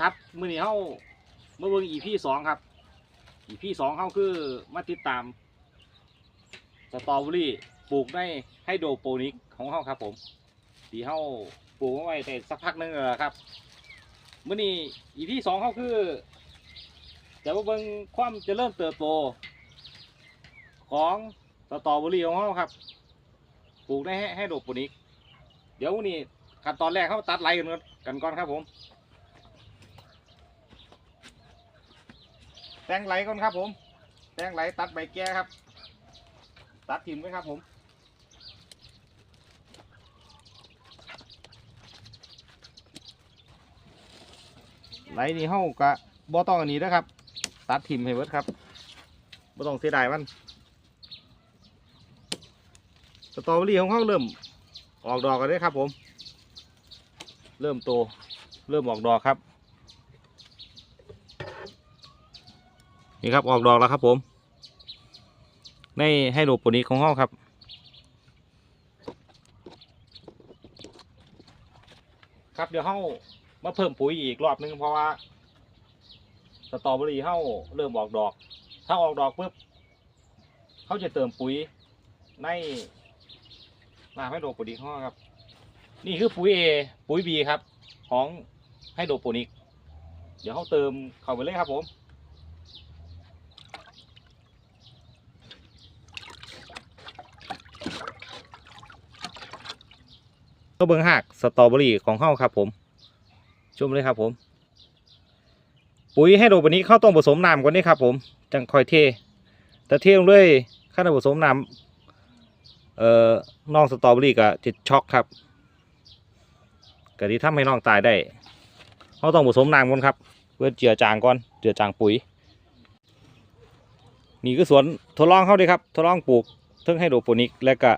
ครับมื้อนี้เฮามาเบิ่งอีพีสองครับ อีพีสองเฮาคือมาติดตามสตรอเบอรี่ปลูกในไฮโดรโปนิกของเฮาครับ ผมที่เฮาปลูกเอาไว้แต่สักพักหนึงแล้วครับมื้อนี้อีพีสองเฮาคือจะมาเบิ่งความจะเริญเติบโต ของสตรอเบอรี่ของเฮาครับ ปลูกในไฮโดรโปนิก เดี๋ยววันนี้ขั้นตอนแรกเขาตัดไรกันก่อนกันก่อนครับผม แตงไหลก่อนครับผม แตงไหลตัดใบแก่ครับ ตัดถิ่มไว้ครับผมไหลนี่เฮากะบ่ต้องอันนี้นะครับ ตัดถิ่มให้เบิดครับบ่ต้องเสียดายมันสตรอเบอรี่ของเขาเริ่มออกดอกกันได้วครับผม เริ่มโต เริ่มออกดอกครับ นี่ครับออกดอกแล้วครับผม ในให้โดรโปนิกของเขาครับ ครับเดี๋ยวเขามาเพิ่มปุ๋ยอีกรอบนึงเพราะว่าสตรอเบอรี่เขาเริ่มออกดอก ถ้าออกดอกปุ๊บเขาจะเติมปุ๋ยในน้ำให้โดรโปนิกของเราครับ นี่คือปุ๋ย A ปุ๋ย B ครับ ของให้โดรโปนิก เดี๋ยวเขาเติมเข้าไปเลยครับผม เบิ้งหักสตรอเบอรี่ของเขาครับ ผมชมเลยครับ ผม ปุ๋ยให้โดรโปนิกเข้าต้องผสมน้ำก่อนนี่ครับ ผมจังคอยเท แต่เทลงเลยข้าผสมน้ำเอ่อน้องสตรอเบอรี่ก็จะช็อกครับก็ที่ทำให้น้องตายได้เขาต้องผสมน้ำก่อนครับ เพื่อเจือจางก่อนเจือจางปุ๋ย นี่คือสวนทดลองเข้าดีครับทดลองปลูกเทั้งไฮโดรโปนิกและก็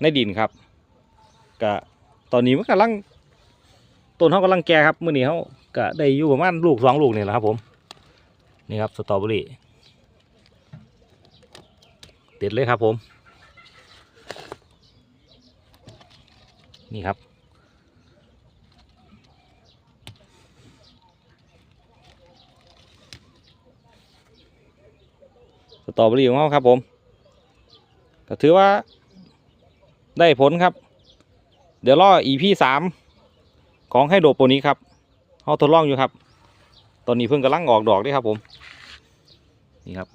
ในดินครับ ก็ตอนนี้มันกำลังต้นเขากำลังแก่ครับ มื่อนี้เขาก็ได้อยู่ประมาณลูกสองลูกนี่แหละครับผม นี่ครับสตรอเบอรี่เด็ดเลยครับผม นี่ครับสตรอเบอรี่ของเขาครับผมก็ถือว่าได้ผลครับ เดี๋ยวล่ออีพีสามของไฮโดรโปนิกครับเขาทดลองอยู่ครับ ตอนนี้เพิ่งกำลังออกดอกด้วยครับผม นี่ครับ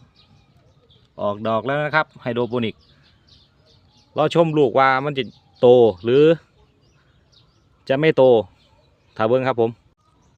ออกดอกแล้วนะครับไฮโดรโปนิกรอชมลูกว่ามันจะโตหรือ จะไม่โตถ้าเบิ้งครับผม